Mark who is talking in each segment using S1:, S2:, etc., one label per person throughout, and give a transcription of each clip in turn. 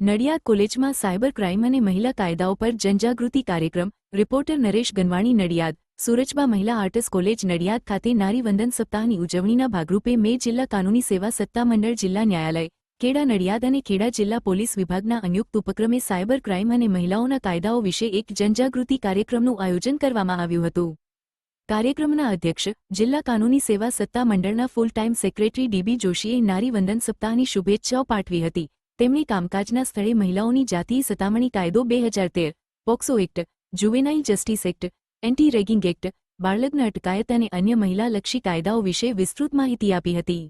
S1: નડિયાદ કોલેજમાં cyber crime અને મહિલા કાયદાઓ પર જનજાગૃતિ કાર્યક્રમ, reporter Naresh Ganwani, Nadiad Surajba Mahila arts college, Nadiad ખાતે નારીવંદન સપ્તાહની ઉજવણીના ભાગરૂપે મે જિલ્લા કાનૂની સેવા સત્તામંડળ જિલ્લા ન્યાયાલય, ખેડા, નડિયાદ અને ખેડા જિલ્લા પોલીસ વિભાગના સંયુક્ત ઉપક્રમે સાયબર ક્રાઇમ અને મહિલાઓના કાયદાઓ વિશે એક જનજાગૃતિ કાર્યક્રમનું આયોજન કરવામાં આવ્યું હતું. કાર્યક્રમના અધ્યક્ષ, જિલ્લા કાનૂની સેવા સત્તામંડળના full time secretary D B જોશીએ નારીવંદન સપ્તાહની શુભેચ્છાઓ પાઠવી હતી. તેમણે કામકાજના સ્થળે મહિલાઓની જાતીય સતામણી કાયદો બે હજાર તેર, POCSO act, juvenile justice act anti ragging act, બાળલગ્ન અટકાયત અને અન્ય મહિલાલક્ષી કાયદાઓ વિશે વિસ્તૃત માહિતી આપી હતી.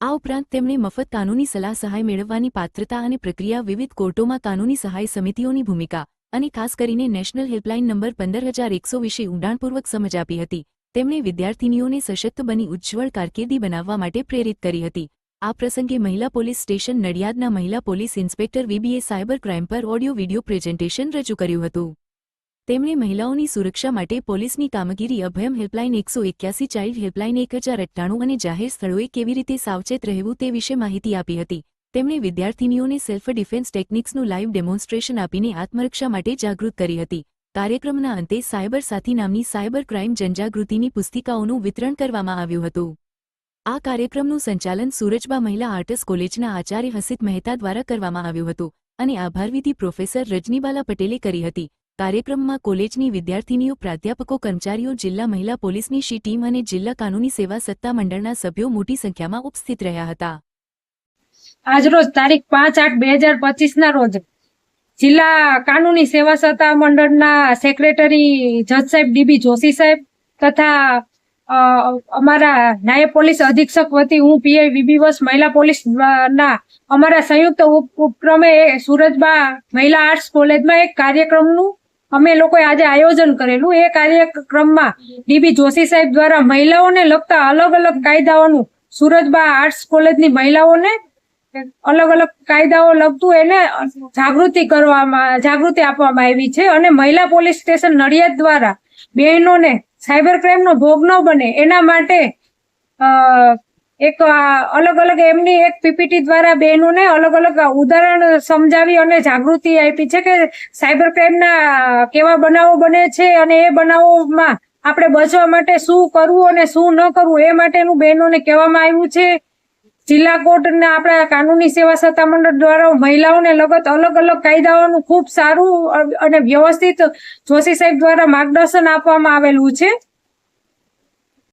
S1: આ ઉપરાંત તેમણે મફત કાનૂની સલાહ સહાય મેળવવાની પાત્રતા અને પ્રક્રિયા વિવિધ કોર્ટોમાં કાનૂની સહાય સમિતિઓની ભૂમિકા અને ખાસ કરીને નેશનલ હેલ્પલાઇન નંબર પંદર હજાર એકસો વિશે ઊંડાણપૂર્વક સમજ આપી હતી. તેમણે વિદ્યાર્થિનીઓને સશક્ત બની ઉજ્જવળ કારકિર્દી બનાવવા માટે પ્રેરિત કરી હતી. આ પ્રસંગે મહિલા પોલીસ સ્ટેશન નડિયાદના મહિલા police inspector VBA cyber crime પર ઓડિયો વિડિયો પ્રેઝન્ટેશન રજૂ કર્યું હતું. તેમણે મહિલાઓની સુરક્ષા માટે પોલીસની કામગીરી અભયમ હેલ્પલાઇન એકસો એક્યાસી, ચાઇલ્ડ હેલ્પલાઇન એક હજાર અઠ્ઠાણું અને જાહેર સ્થળોએ કેવી રીતે સાવચેત રહેવું તે વિશે માહિતી આપી હતી. તેમણે વિદ્યાર્થિનીઓને સેલ્ફ ડિફેન્સ ટેકનિક્સનું લાઇવ ડેમોન્સ્ટ્રેશન આપીને આત્મરક્ષા માટે જાગૃત કરી હતી. કાર્યક્રમના અંતે સાયબર સાથી નામની સાયબર ક્રાઇમ જનજાગૃતિની પુસ્તિકાઓનું વિતરણ કરવામાં આવ્યું હતું. આ કાર્યક્રમનું સંચાલન સુરજબા મહિલા આર્ટસ કોલેજના આચાર્ય હસિત મહેતા દ્વારા કરવામાં આવ્યું હતું અને આભારવિધિ પ્રોફેસર રજનીબાલા પટેલે કરી હતી. કાર્યક્રમમાં કોલેજની વિદ્યાર્થિનીઓ, પ્રાધ્યાપકો, કર્મચારીઓ, જિલ્લા મહિલા પોલીસની શી ટીમ અને જિલ્લા કાનૂની સેવા સત્તા મંડળના સભ્યો મોટી સંખ્યામાં ઉપસ્થિત રહ્યા હતા.
S2: આજરોજ તારીખ પાંચ આઠ બે હજાર પચીસના રોજ જિલ્લા કાનૂની સેવા સત્તા મંડળના સેક્રેટરી જજ સાહેબ ડીબી જોશી સાહેબ તથા અમારા નાયબ પોલીસ અધિક્ષક વતી હું પીઆઈ વીબી વસ મહિલા પોલીસ ના અમારા સંયુક્ત ઉપ- ઉપક્રમે સુરતમાં મહિલા આર્ટ્સ કોલેજમાં એક કાર્યક્રમનું અમે લોકોએ આજે આયોજન કરેલું. એ કાર્યક્રમમાં ડીબી જોશી સાહેબ દ્વારા મહિલાઓને લગતા અલગ અલગ કાયદાઓનું સુરતબા આર્ટ્સ કોલેજની મહિલાઓને અલગ અલગ કાયદાઓ લગતું એને જાગૃતિ કરવામાં, જાગૃતિ આપવામાં આવી છે. અને મહિલા પોલીસ સ્ટેશન નડિયાદ દ્વારા બહેનોને સાયબર ક્રાઇમનો ભોગ ન બને. એના માટે એક અલગ અલગ એમની એક પીપીટી દ્વારા બહેનોને અલગ અલગ ઉદાહરણ સમજાવી અને જાગૃતિ આપી છે કે સાયબર ક્રાઇમના કેવા બનાવો બને છે અને એ બનાવોમાં આપણે બચવા માટે શું કરવું અને શું ન કરવું એ માટેનું બહેનોને કહેવામાં આવ્યું છે. જિલ્લા કોર્ટના આપણા કાનૂની સેવા સત્તા મંડળ દ્વારા મહિલાઓને લગત અલગ અલગ કાયદાઓનું ખૂબ સારું અને વ્યવસ્થિત જોશી સાહેબ દ્વારા માર્ગદર્શન આપવામાં આવેલું છે.